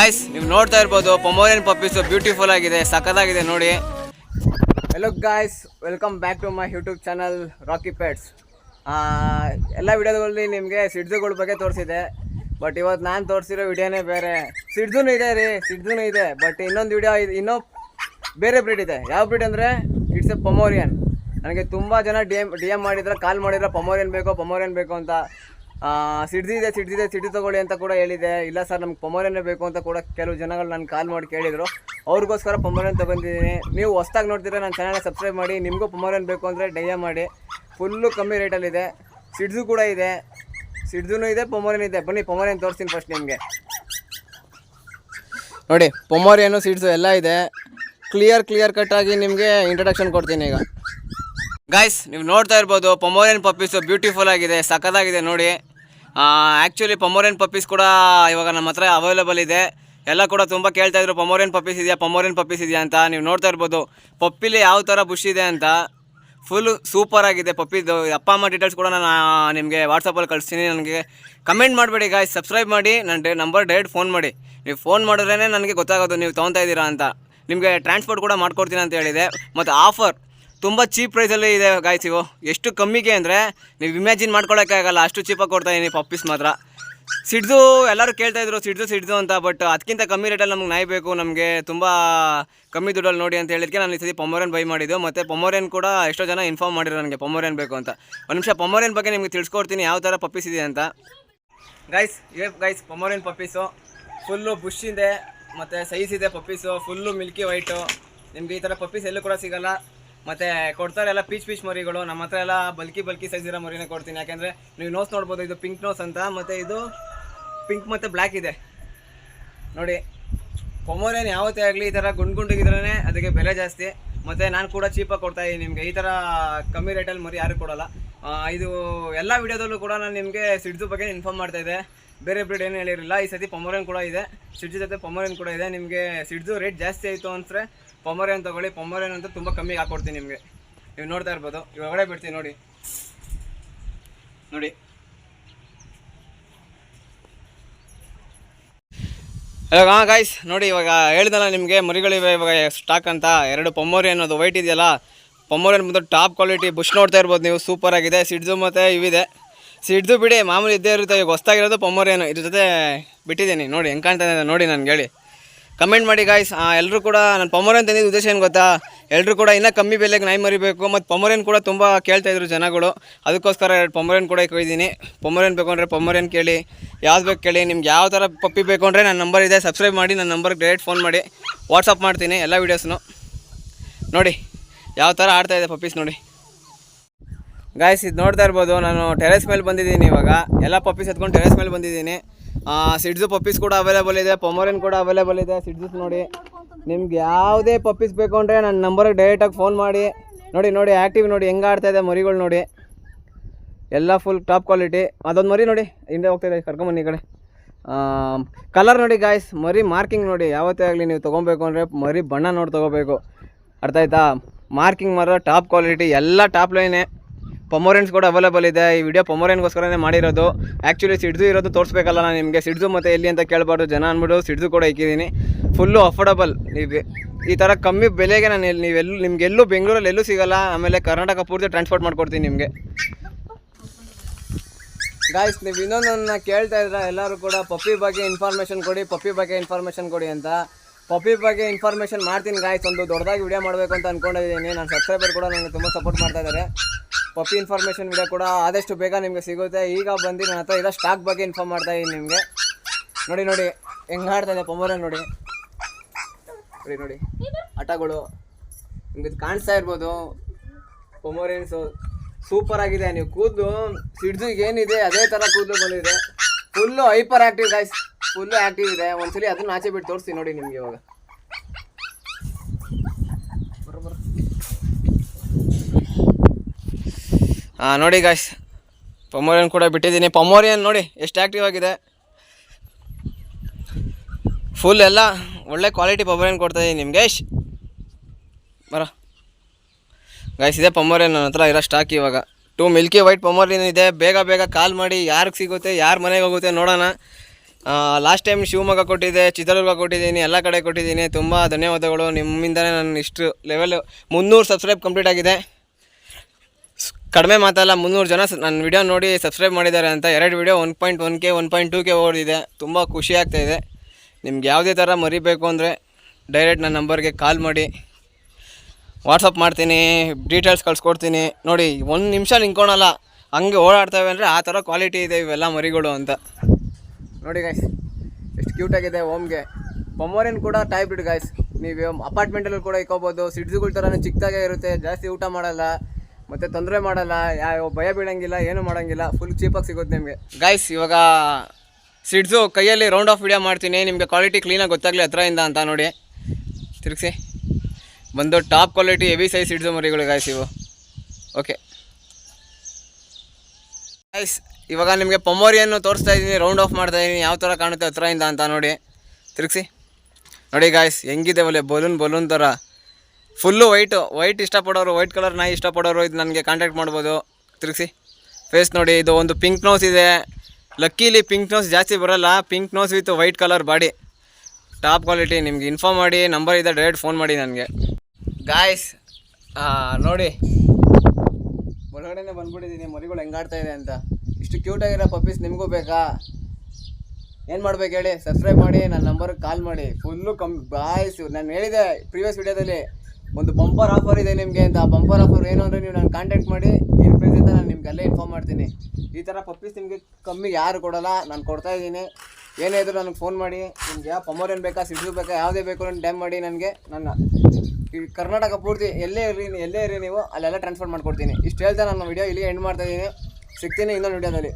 Guys ನೀವು ನೋಡ್ತಾ ಇರ್ಬೋದು ಪೊಮೋರಿಯನ್ ಪಪ್ಪೀಸು ಬ್ಯೂಟಿಫುಲ್ ಆಗಿದೆ, ಸಖತ್ತಾಗಿದೆ ನೋಡಿ. Hello guys welcome back to my YouTube channel Rocky pets ಎಲ್ಲ ವಿಡಿಯೋದಲ್ಲಿ ನಿಮಗೆ ಸಿಡ್ಜುಗಳ ಬಗ್ಗೆ ತೋರಿಸಿದೆ ಬಟ್ ಇವತ್ತು ನಾನು ತೋರಿಸಿರೋ ವಿಡಿಯೋನೇ ಬೇರೆ. ಸಿಡ್ಜುನು ಇದೆ ರೀ ಸಿಡ್ಜುನು ಇದೆ ಬಟ್ ಇನ್ನೊಂದು ವಿಡಿಯೋ ಇನ್ನೂ ಬೇರೆ ಬ್ರೀಡ್ ಇದೆ. ಯಾವ ಬ್ರೀಡ್ ಅಂದರೆ ಇಟ್ಸ್ ಎ ಪೊಮೋರಿಯನ್ ನನಗೆ ತುಂಬ ಜನ ಡಿ ಎಂ ಡಿ ಎಂ ಮಾಡಿದ್ರೆ ಕಾಲ್ ಮಾಡಿದ್ರೆ ಪೊಮೋರಿಯನ್ ಬೇಕು ಪೊಮೋರಿಯನ್ ಬೇಕು ಅಂತ. ಸಿಡ್ದಿದೆ ಸಿಡ್ದಿದೆ ಸಿಡಿ ತಗೊಳ್ಳಿ ಅಂತ ಕೂಡ ಹೇಳಿದೆ. ಇಲ್ಲ ಸರ್, ನಮ್ಗೆ ಪೊಮೋರಿಯನ್ನೇ ಬೇಕು ಅಂತ ಕೂಡ ಕೆಲವು ಜನಗಳು ನಾನು ಕಾಲ್ ಮಾಡಿ ಕೇಳಿದರು. ಅವ್ರಿಗೋಸ್ಕರ ಪೊಮೋರಿಯನ್ ತಗೊಂಡಿದ್ದೀನಿ. ನೀವು ಹೊಸ್ದಾಗಿ ನೋಡ್ತೀರ ನನ್ನ ಚಾನಲ್ನ ಸಬ್ಸ್ಕ್ರೈಬ್ ಮಾಡಿ, ನಿಮಗೂ ಪೊಮೋರಿಯನ್ ಬೇಕು ಅಂದರೆ ಡಿ ಎಂ ಮಾಡಿ. ಫುಲ್ಲು ಕಮ್ಮಿ ರೇಟಲ್ಲಿದೆ ಸಿಡ್ಸು ಕೂಡ ಇದೆ. ಸಿಡ್ಸೂ ಇದೆ ಪೊಮೋರಿಯನ್ ಇದೆ. ಬನ್ನಿ ಪೊಮೋರಿಯನ್ ತೋರಿಸ್ತೀನಿ ಫಸ್ಟ್ ನಿಮಗೆ. ನೋಡಿ ಪೊಮೋರಿಯನು ಸಿಡ್ಸು ಎಲ್ಲ ಇದೆ. ಕ್ಲಿಯರ್ ಕ್ಲಿಯರ್ ಕಟ್ ಆಗಿ ನಿಮಗೆ ಇಂಟ್ರಡಕ್ಷನ್ ಕೊಡ್ತೀನಿ ಈಗ. ಗಾಯ್ಸ್ ನೀವು ನೋಡ್ತಾ ಇರ್ಬೋದು ಪೊಮೋರಿಯನ್ ಪಪ್ಪೀಸು ಬ್ಯೂಟಿಫುಲ್ ಆಗಿದೆ, ಸಖತ್ತಾಗಿದೆ ನೋಡಿ. ಆ್ಯಕ್ಚುಲಿ ಪಮೋರಿಯನ್ ಪಪ್ಪೀಸ್ ಕೂಡ ಇವಾಗ ನಮ್ಮ ಹತ್ರ ಅವೈಲೇಬಲ್ ಇದೆ. ಎಲ್ಲ ಕೂಡ ತುಂಬ ಕೇಳ್ತಾ ಇದ್ರು ಪಮೋರಿಯನ್ ಪಪ್ಪೀಸ್ ಇದೆಯಾ ಪಮೋರಿಯನ್ ಪಪ್ಪೀಸ್ ಇದೆಯಾ ಅಂತ. ನೀವು ನೋಡ್ತಾ ಇರ್ಬೋದು, ಪಪ್ಪಿಲಿ ಯಾವ ಥರ ಬುಷ್ ಇದೆ ಅಂತ. ಫುಲ್ ಸೂಪರ್ ಆಗಿದೆ ಪಪ್ಪಿದು. ಅಪ್ಪ, ಅಮ್ಮ ಡೀಟೇಲ್ಸ್ ಕೂಡ ನಾನು ನಿಮಗೆ ವಾಟ್ಸಪ್ಪಲ್ಲಿ ಕಳಿಸ್ತೀನಿ. ನನಗೆ ಕಮೆಂಟ್ ಮಾಡಬೇಡಿ ಗಾಯ್ಸ್ ಸಬ್ಸ್ಕ್ರೈಬ್ ಮಾಡಿ ನನ್ನ ಡೇ ನಂಬರ್ ಡೈರೆಕ್ಟ್ ಫೋನ್ ಮಾಡಿ. ನೀವು ಫೋನ್ ಮಾಡಿದ್ರೇ ನನಗೆ ಗೊತ್ತಾಗೋದು, ನೀವು ತೊಗೊತಾ ಇದ್ದೀರಾ ಅಂತ. ನಿಮಗೆ ಟ್ರಾನ್ಸ್ಪೋರ್ಟ್ ಕೂಡ ಮಾಡ್ಕೊಡ್ತೀನಿ ಅಂತ ಹೇಳಿದೆ. ಮತ್ತು ಆಫರ್ ತುಂಬ ಚೀಪ್ ಪ್ರೈಸಲ್ಲಿ ಇದೆ ಗಾಯ್ಸ್ ಇವು. ಎಷ್ಟು ಕಮ್ಮಿಗೆ ಅಂದರೆ ನೀವು ಇಮ್ಯಾಜಿನ್ ಮಾಡ್ಕೊಳ್ಳೋಕ್ಕಾಗಲ್ಲ ಅಷ್ಟು ಚೀಪಾಗಿ ಕೊಡ್ತಾ ಇದ್ದೀನಿ ಪಪ್ಪೀಸ್ ಮಾತ್ರ. ಸಿಡ್ದು ಎಲ್ಲರೂ ಕೇಳ್ತಾ ಇದ್ರು, ಸಿಡ್ದು ಸಿಡ್ದು ಅಂತ ಬಟ್ ಅದಕ್ಕಿಂತ ಕಮ್ಮಿ ರೇಟಲ್ಲಿ ನಮ್ಗೆ ನಾಯಿ ಬೇಕು. ನಮಗೆ ತುಂಬ ಕಮ್ಮಿ ದುಡ್ಡಲ್ಲಿ ನೋಡಿ ಅಂತ ಹೇಳಿದ್ಕೆ ನಾನು ಈ ಸತಿ ಪೊಮೋರಿಯನ್ ಬೈ ಮಾಡಿದ್ದು. ಮತ್ತು ಪೊಮೋರಿಯನ್ ಕೂಡ ಎಷ್ಟೋ ಜನ ಇನ್ಫಾರ್ಮ್ ಮಾಡಿದ್ರು ನನಗೆ ಪೊಮೋರಿಯನ್ ಬೇಕು ಅಂತ. ಒಂದು ನಿಮಿಷ ಪೊಮೋರಿಯನ್ ಬಗ್ಗೆ ನಿಮಗೆ ತಿಳಿಸ್ಕೊಡ್ತೀನಿ ಯಾವ ಥರ ಪಪ್ಪೀಸ್ ಇದೆ ಅಂತ. ಗೈಸ್ ಇವೆ guys Pomeranian puppies full bush ಇದೆ, ಮತ್ತು ಸೈಜ್ ಇದೆ ಪಪ್ಪೀಸು ಫುಲ್ಲು ಮಿಲ್ಕಿ ವೈಟು ನಿಮಗೆ ಈ ಥರ ಪಪ್ಪೀಸ್ ಎಲ್ಲೂ ಕೂಡ ಸಿಗಲ್ಲ. ಮತ್ತು ಕೊಡ್ತಾರೆ ಎಲ್ಲ ಪೀಚ್ ಪೀಚ್ ಮರಿಗಳು, ನಮ್ಮ ಹತ್ರ ಎಲ್ಲ ಬಲ್ಕಿ ಬಲ್ಕಿ ಸೈಜ್ ಇರೋ ಮರಿನೇ ಕೊಡ್ತೀನಿ. ಯಾಕೆಂದರೆ ನೀವು ನೋಸ್ ನೋಡ್ಬೋದು, ಇದು ಪಿಂಕ್ ನೋಸ್ ಅಂತ, ಮತ್ತು ಇದು ಪಿಂಕ್ ಮತ್ತು ಬ್ಲ್ಯಾಕ್ ಇದೆ. ನೋಡಿ ಪೊಮೋರಿಯನ್ ಯಾವತ್ತೇ ಆಗಲಿ ಈ ಥರ ಗುಂಡು ಗುಂಡಿಗಿದ್ರೇ ಅದಕ್ಕೆ ಬೆಲೆ ಜಾಸ್ತಿ. ಮತ್ತು ನಾನು ಕೂಡ ಚೀಪಾಗಿ ಕೊಡ್ತಾ ಇದ್ದೀನಿ ನಿಮಗೆ. ಈ ಥರ ಕಮ್ಮಿ ರೇಟಲ್ಲಿ ಮರಿ ಯಾರು ಕೊಡೋಲ್ಲ. ಇದು ಎಲ್ಲ ವಿಡಿಯೋದಲ್ಲೂ ಕೂಡ ನಾನು ನಿಮಗೆ ಸಿಡ್ಜು ಬಗ್ಗೆ ಇನ್ಫಾರ್ಮ್ ಮಾಡ್ತಾ ಇದ್ದೆ. ಬೇರೆ ಬ್ರೀಡ್ ಏನು ಹೇಳಿರಲಿಲ್ಲ. ಈ ಸತಿ ಪೊಮೋರಿಯನ್ ಕೂಡ ಇದೆ. ಸಿಡ್ಜು ಜೊತೆ ಪೊಮೋರಿಯನ್ ಕೂಡ ಇದೆ. ನಿಮಗೆ ಸಿಡ್ಜು ರೇಟ್ ಜಾಸ್ತಿ ಆಯಿತು ಅಂದರೆ ಪೊಮೋರಿಯನ್ ತೊಗೊಳ್ಳಿ. ಪೊಮೋರಿಯನ್ ಅಂತ ತುಂಬ ಕಮ್ಮಿಗೆ ಹಾಕ್ಕೊಡ್ತೀನಿ ನಿಮಗೆ. ನೀವು ನೋಡ್ತಾ ಇರ್ಬೋದು. ಇವಾಗಡೆ ಬಿಡ್ತೀನಿ ನೋಡಿ. ನೋಡಿ. ಇವಾಗ ಹಾಂ ಗಾಯ್ಸ್ ನೋಡಿ ಇವಾಗ ಹೇಳಿದಲ್ಲ ನಿಮಗೆ ಮರಿಗಳಿವೆ ಇವಾಗ ಸ್ಟಾಕ್ ಅಂತ. ಎರಡು ಪೊಮ್ಮೋರಿ ಅನ್ನೋದು ವೈಟ್ ಇದೆಯಲ್ಲ. ಪೊಮ್ಮೋರಿ ಅನ್ನೋದು ಟಾಪ್ ಕ್ವಾಲಿಟಿ ಬುಷ್ ನೋಡ್ತಾ ಇರ್ಬೋದು ನೀವು. ಸೂಪರ್ ಆಗಿದೆ. ಸಿಡ್ಜು ಮತ್ತು ಇವಿದೆ. ಸಿಡ್ದು ಬಿಡಿ. ಮಾಮೂಲಿ ಇದ್ದೇ ಇರುತ್ತೆ. ಈಗ ಹೊಸ್ದಾಗಿರೋದು ಅನ್ನೋ ಇದ್ರ ಜೊತೆ ಬಿಟ್ಟಿದ್ದೀನಿ. ನೋಡಿ, ಹೆಂಗೆ ಇದೆ ನೋಡಿ ನನಗೆ ಹೇಳಿ. ಕಮೆಂಟ್ ಮಾಡಿ ಗಾಯ್ಸ್ ಎಲ್ಲರೂ ಕೂಡ ನಾನು ಪೊಮೊರೇನ್ ತಂದಿದ್ದು ಉದ್ದೇಶ ಏನು ಗೊತ್ತಾ? ಎಲ್ಲರೂ ಕೂಡ ಇನ್ನೂ ಕಮ್ಮಿ ಬೆಲೆಗೆ ನಾಯಿ ಮರಿಬೇಕು. ಮತ್ತು ಪೊಮೋರಿಯನ್ ಕೂಡ ತುಂಬ ಕೇಳ್ತಾ ಇದ್ರು ಜನಗಳು. ಅದಕ್ಕೋಸ್ಕರ ಎರಡು ಕೂಡ ಕೊಯ್ದೀನಿ ಪೊಮೊರೇನ್ ಬೇಕು ಅಂದರೆ ಪೊಮೋರಿಯನ್ ಕೇಳಿ. ಯಾವ್ದು ಬೇಕು ಕೇಳಿ. ನಿಮ್ಗೆ ಯಾವ ಥರ ಪಪ್ಪಿ ಬೇಕು ಅಂದರೆ ನನ್ನ ನಂಬರ್ ಇದೆ. ಸಬ್ಸ್ಕ್ರೈಬ್ ಮಾಡಿ ನನ್ನ ನಂಬರ್ಗೆ ಡೈರೆಕ್ಟ್ ಫೋನ್ ಮಾಡಿ. ವಾಟ್ಸಪ್ ಮಾಡ್ತೀನಿ ಎಲ್ಲ ವೀಡಿಯೋಸ್ನು ನೋಡಿ, ಯಾವ ಥರ ಇದೆ ಪಪ್ಪೀಸ್ ನೋಡಿ. ಗಾಯ್ಸ್ ಇದು ನೋಡ್ತಾ ಇರ್ಬೋದು. ನಾನು ಟೆರೆಸ್ ಮೇಲೆ ಬಂದಿದ್ದೀನಿ ಇವಾಗ. ಎಲ್ಲ ಪಪ್ಪೀಸ್ ಎತ್ಕೊಂಡು ಟೆರೆಸ್ ಮೇಲೆ ಬಂದಿದ್ದೀನಿ. ಸಿಡ್ಜು ಪಪ್ಪೀಸ್ ಕೂಡ ಅವೈಲೇಬಲ್ ಇದೆ ಪೊಮೋರಿಯನ್ ಕೂಡ ಅವೈಲೇಬಲ್ ಇದೆ ಸಿಡ್ಸಸ್ ನೋಡಿ. ನಿಮ್ಗೆ ಯಾವುದೇ ಪಪ್ಪೀಸ್ ಬೇಕು ಅಂದರೆ ನನ್ನ ನಂಬರ್ಗೆ ಡೈರೆಕ್ಟಾಗಿ ಫೋನ್ ಮಾಡಿ. ನೋಡಿ ನೋಡಿ ಆ್ಯಕ್ಟಿವ್ ನೋಡಿ, ಹೆಂಗೆ ಆಡ್ತಾ ಇದೆ ಮರಿಗಳು ನೋಡಿ. ಎಲ್ಲ ಫುಲ್ ಟಾಪ್ ಕ್ವಾಲಿಟಿ ಅದೊಂದು ಮರಿ ನೋಡಿ, ಹಿಂದೆ ಹೋಗ್ತಾ ಇದೆ ಕರ್ಕೊಂಬನ್ನಿ ಈ ಕಡೆ. ಕಲರ್ ನೋಡಿ ಗಾಯ್ಸ್ ಮರಿ ಮಾರ್ಕಿಂಗ್ ನೋಡಿ, ಯಾವತ್ತೇ ಆಗಲಿ ನೀವು ತೊಗೊಬೇಕು ಅಂದರೆ ಮರಿ ಬಣ್ಣ ನೋಡಿ ತೊಗೋಬೇಕು. ಅರ್ಥ ಆಯ್ತಾ? ಮಾರ್ಕಿಂಗ್ ಮರ ಟಾಪ್ ಕ್ವಾಲಿಟಿ ಎಲ್ಲ ಟಾಪ್ ಲೈನೇ ಪೊಮೋರಿಯನ್ಸ್ ಕೂಡ ಅವೈಲೇಬಲ್ ಇದೆ. ಈ ವಿಡಿಯೋ ಪೊಮೊರೆನ್ಗೋಸ್ಕರನೇ ಮಾಡಿರೋದು. ಆ್ಯಕ್ಚುಲಿ ಸಿಡ್ದು ಇರೋದು ತೋರಿಸ್ಬೇಕಲ್ಲ ನಾನು ನಿಮಗೆ. ಸಿಡ್ದು ಮತ್ತು ಎಲ್ಲಿ ಅಂತ ಕೇಳಬಾರ್ದು. ಜನ ಅಂದ್ಬಿಟ್ಟು ಸಿಡ್ಜು ಕೂಡ ಇಕ್ಕಿದ್ದೀನಿ. ಫುಲ್ಲು ಅಫೋರ್ಡಬಲ್ ನೀವು ಈ ಥರ ಕಮ್ಮಿ ಬೆಲೆಗೆ ನಾನು ಎಲ್ಲಿ ನೀವೆಲ್ಲೂ ನಿಮಗೆಲ್ಲೂ ಬೆಂಗಳೂರಲ್ಲಿ ಎಲ್ಲೂ ಸಿಗಲ್ಲ. ಆಮೇಲೆ ಕರ್ನಾಟಕ ಪೂರ್ತಿ ಟ್ರಾನ್ಸ್ಪೋರ್ಟ್ ಮಾಡ್ಕೊಡ್ತೀನಿ ನಿಮಗೆ. ಗಾಯ್ಸ್ ನೀವು ಇನ್ನೊಂದನ್ನು ಕೇಳ್ತಾ ಇದ್ರೆ ಎಲ್ಲರೂ ಕೂಡ ಪಪ್ಪಿ ಬಗ್ಗೆ ಇನ್ಫಾರ್ಮೇಷನ್ ಕೊಡಿ. ಪಪ್ಪಿ ಬಗ್ಗೆ ಇನ್ಫಾರ್ಮೇಷನ್ ಕೊಡಿ ಅಂತ. ಪಪ್ಪಿ ಬಗ್ಗೆ ಇನ್ಫಾರ್ಮೇಷನ್ ಮಾಡ್ತೀನಿ ಗಾಯ್ಸ್ ಒಂದು ದೊಡ್ಡದಾಗಿ ವಿಡಿಯೋ ಮಾಡಬೇಕು ಅಂತ ಅಂದ್ಕೊಂಡಿದ್ದೀನಿ ನನ್ನ ಸಬ್ಸ್ಕ್ರೈಬರ್ ಕೂಡ ನನಗೆ ತುಂಬ ಸಪೋರ್ಟ್ ಮಾಡ್ತಾ ಇದ್ದಾರೆ. ಪಪ್ಪಿ ಇನ್ಫಾರ್ಮೇಷನ್ ವಿಡಿಯೋ ಕೂಡ ಆದಷ್ಟು ಬೇಗ ನಿಮಗೆ ಸಿಗುತ್ತೆ. ಈಗ ಬಂದು ನನ್ನ ಹತ್ರ ಇರೋ ಸ್ಟಾಕ್ ಬಗ್ಗೆ ಇನ್ಫಾರ್ಮ್ ಮಾಡ್ತಾ ಇದ್ದೀನಿ ನಿಮಗೆ. ನೋಡಿ ನೋಡಿ, ಹೆಂಗೆ ಆಡ್ತಾ ಇದೆ ಪೊಮೋರ ನೋಡಿ. ನೋಡಿ ನೋಡಿ, ಆಟಗಳು ನಿಮ್ಗೆ ಕಾಣಿಸ್ತಾ ಇರ್ಬೋದು. ಪೊಮೋರಿಯನ್ಸು ಸೂಪರ್ ಆಗಿದೆ. ನೀವು ಕೂದಲು, ಸಿಡ್ದು ಏನಿದೆ, ಅದೇ ಥರ ಕೂದಲು ಬಂದಿದೆ. Full hyper active guys full active ಇದೆ. ಒಂದ್ಸಲಿ ಅದನ್ನ ಆಚೆ ಬಿಟ್ಟು ತೋರಿಸ್ತೀನಿ ನೋಡಿ ನಿಮಗೆ ಇವಾಗ ಬರೋಬ್ಬರ. ಹಾಂ ನೋಡಿ ಗಾಯ್ಸ್ ಪಮೋರಿಯನ್ ಕೂಡ ಬಿಟ್ಟಿದ್ದೀನಿ. ಪಮೋರಿಯನ್ ನೋಡಿ ಎಷ್ಟು ಆ್ಯಕ್ಟಿವ್ ಆಗಿದೆ. ಫುಲ್ ಎಲ್ಲ ಒಳ್ಳೆ ಕ್ವಾಲಿಟಿ ಪಮೋರಿಯನ್ ಕೊಡ್ತಾ ನಿಮ್ಗೆ ಯಶ್ ಬರ. ಗಾಯ್ಸ್ ಇದೆ ಪಮೋರಿಯನ್ ನನ್ನ ಹತ್ರ ಇರೋ ಸ್ಟಾಕ್ ಇವಾಗ. ಟು ಮಿಲ್ಕಿ ವೈಟ್ ಪಮೋರಿಯನ್ ಇದೆ. ಬೇಗ ಬೇಗ ಕಾಲ್ ಮಾಡಿ ಯಾರಿಗೆ ಸಿಗುತ್ತೆ, ಯಾರ ಮನೆಗೆ ಹೋಗುತ್ತೆ ನೋಡೋಣ. ಲಾಸ್ಟ್ ಟೈಮ್ ಶಿವಮೊಗ್ಗ ಕೊಟ್ಟಿದ್ದೆ, ಚಿತ್ರದುರ್ಗ ಕೊಟ್ಟಿದ್ದೀನಿ, ಎಲ್ಲ ಕಡೆ ಕೊಟ್ಟಿದ್ದೀನಿ. ತುಂಬ ಧನ್ಯವಾದಗಳು. ನಿಮ್ಮಿಂದಲೇ ನಾನು ಇಷ್ಟು ಲೆವೆಲ್ ಮುನ್ನೂರು ಸಬ್ಸ್ಕ್ರೈಬ್ ಕಂಪ್ಲೀಟ್ ಆಗಿದೆ. ಕಡಿಮೆ ಮಾತಲ್ಲ, ಮುನ್ನೂರು ಜನ ನನ್ನ ವಿಡಿಯೋ ನೋಡಿ ಸಬ್ಸ್ಕ್ರೈಬ್ ಮಾಡಿದ್ದಾರೆ ಅಂತ. ಎರಡು video one point one K one point two K ಓಡಿದೆ. ತುಂಬ ಖುಷಿ ಆಗ್ತಾ ಇದೆ. ನಿಮ್ಗೆ ಯಾವುದೇ ಥರ ಮರಿಬೇಕು ಅಂದರೆ ಡೈರೆಕ್ಟ್ ನನ್ನ ನಂಬರ್ಗೆ ಕಾಲ್ ಮಾಡಿ. ವಾಟ್ಸಪ್ ಮಾಡ್ತೀನಿ ಡೀಟೇಲ್ಸ್ ಕಳ್ಸ್ಕೊಡ್ತೀನಿ. ನೋಡಿ, ಒಂದು ನಿಮಿಷ ನಿಂತ್ಕೊಳಲ್ಲ. ಹಂಗೆ ಓಡಾಡ್ತವೆ ಅಂದರೆ ಆ ಥರ ಕ್ವಾಲಿಟಿ ಇದೆ ಇವೆಲ್ಲ ಮರಿಗಳು ಅಂತ. ನೋಡಿ ಗಾಯ್ಸ್ ಎಷ್ಟು ಕ್ಯೂಟಾಗಿದೆ ಓಮ್ಗೆ ಬೊಮ್ಮೋರಿನ ಕೂಡ ಟೈಪ್ ಇಡ್ ಗಾಯ್ಸ್ ನೀವು ಅಪಾರ್ಟ್ಮೆಂಟಲ್ಲೂ ಕೂಡ ಇಕ್ಕೋಬೋದು. ಸಿಡ್ಸ್ಗಳ ಥರನೂ ಚಿಕ್ಕದಾಗೆ ಇರುತ್ತೆ. ಜಾಸ್ತಿ ಊಟ ಮಾಡಲ್ಲ. ಮತ್ತು ತೊಂದರೆ ಮಾಡಲ್ಲ, ಯಾವ ಭಯ ಬೀಳಂಗಿಲ್ಲ, ಏನು ಮಾಡೋಂಗಿಲ್ಲ ಫುಲ್ ಚೀಪಾಗಿ ಸಿಗುತ್ತೆ ನಿಮಗೆ. ಗಾಯ್ಸ್ ಇವಾಗ ಸಿಡ್ಸು ಕೈಯಲ್ಲಿ ರೌಂಡ್ ಆಫ್ ವಿಡಿಯೋ ಮಾಡ್ತೀನಿ, ನಿಮಗೆ ಕ್ವಾಲಿಟಿ ಕ್ಲೀನಾಗಿ ಗೊತ್ತಾಗಲಿ ಹತ್ರದಿಂದ ಅಂತ ನೋಡಿ. ತಿರುಗಿಸಿ. ಬಂದು ಟಾಪ್ ಕ್ವಾಲಿಟಿ ಹೆವಿ ಸೈಜ್ ಸಿಡ್ಸು ಮರಿಗಳು ಗಾಯ್ಸ್ ಇವು. ಓಕೆ ಗೈಸ್ ಇವಾಗ ನಿಮಗೆ ಪೊಮೋರಿಯನ್ನು ತೋರಿಸ್ತಾ ಇದ್ದೀನಿ ರೌಂಡ್ ಆಫ್ ಮಾಡ್ತಾ ಇದ್ದೀನಿ ಯಾವ ಥರ ಕಾಣುತ್ತೆ ಹತ್ರದಿಂದ ಅಂತ ನೋಡಿ. ತಿರುಗಿಸಿ. ನೋಡಿ ಗಾಯ್ಸ್ ಹೆಂಗಿದೆ ಒಲೆ ಬಲೂನ್ ಬಲೂನ್ ಥರ ಫುಲ್ಲು ವೈಟು, ವೈಟ್ ಇಷ್ಟಪಡೋರು, ವೈಟ್ ಕಲರ್ ನಾಯಿ ಇಷ್ಟಪಡೋರು ಇದು ನನಗೆ ಕಾಂಟ್ಯಾಕ್ಟ್ ಮಾಡ್ಬೋದು. ತಿರುಗಿಸಿ ಫೇಸ್ ನೋಡಿ, ಇದು ಒಂದು ಪಿಂಕ್ ನೋಸ್ ಇದೆ. ಲಕ್ಕೀಲಿ ಪಿಂಕ್ ನೋಸ್ ಜಾಸ್ತಿ ಬರೋಲ್ಲ pink nose with white colour body top quality ನಿಮ್ಗೆ ಇನ್ಫಾರ್ಮ್ ಮಾಡಿ ನಂಬರ್ ಇದೆ ಡೈರೆಕ್ಟ್ ಫೋನ್ ಮಾಡಿ ನನಗೆ. ಗಾಯ್ಸ್ ನೋಡಿ. ಒಳಗಡೆನೇ ಬಂದ್ಬಿಟ್ಟಿದ್ದೀನಿ ಮರಿಗಳು ಹೆಂಗಾಡ್ತಾ ಇದೆ ಅಂತ. ಇಷ್ಟು ಕ್ಯೂಟಾಗಿರೋ ಪಪ್ಪೀಸ್ ನಿಮಗೂ ಬೇಕಾ? ಏನು ಮಾಡ್ಬೇಕು ಹೇಳಿ? ಸಬ್ಸ್ಕ್ರೈಬ್ ಮಾಡಿ ನನ್ನ ನಂಬರ್ಗೆ ಕಾಲ್ ಮಾಡಿ. ಫುಲ್ಲು ಕಮ್ ಬಾಯ್ಸ್ ನಾನು ಹೇಳಿದೆ ಪ್ರೀವಿಯಸ್ ವಿಡಿಯೋದಲ್ಲಿ ಒಂದು ಬಂಪರ್ ಆಫರ್ ಇದೆ ನಿಮಗೆ ಅಂತ. ಬಂಪರ್ ಆಫರ್ ಏನು ಅಂದರೆ ನೀವು ನಾನು ಕಾಂಟ್ಯಾಕ್ಟ್ ಮಾಡಿ ಏನು ಪ್ರೈಸ್ ಅಂತ ನಾನು ನಿಮ್ಗೆ ಅಲ್ಲೇ ಇನ್ಫಾರ್ಮ್ ಮಾಡ್ತೀನಿ. ಈ ಥರ ಪಪ್ಪೀಸ್ ನಿಮಗೆ ಕಮ್ಮಿ ಯಾರು ಕೊಡೋಲ್ಲ, ನಾನು ಕೊಡ್ತಾ ಇದ್ದೀನಿ. ಏನೇ ಇದ್ರು ನನಗೆ ಫೋನ್ ಮಾಡಿ. ನಿಮ್ಗೆ ಯಾವ ಏನು ಬೇಕಾ ಸಿಡ್ಸು ಬೇಕಾ, ಯಾವುದೇ ಬೇಕು ನಾನು ಡ್ಯಾಮ್ ಮಾಡಿ ನನಗೆ. ನನ್ನ ಈ ಕರ್ನಾಟಕ ಪೂರ್ತಿ ಎಲ್ಲೇ ಇರಿ ಎಲ್ಲೇ ಇರಿ ನೀವು, ಅಲ್ಲೆಲ್ಲ ಟ್ರಾನ್ಸ್ಫರ್ ಮಾಡ್ಕೊಡ್ತೀನಿ. ಇಷ್ಟು ಹೇಳ್ತಾ ನಾನು ವಿಡಿಯೋ ಇಲ್ಲಿ ಎಂಡ್ ಮಾಡ್ತಾ ಇದ್ದೀನಿ. ಸಿಗ್ತೀನಿ ಇನ್ನೊಂದು ವಿಡಿಯೋದಲ್ಲಿ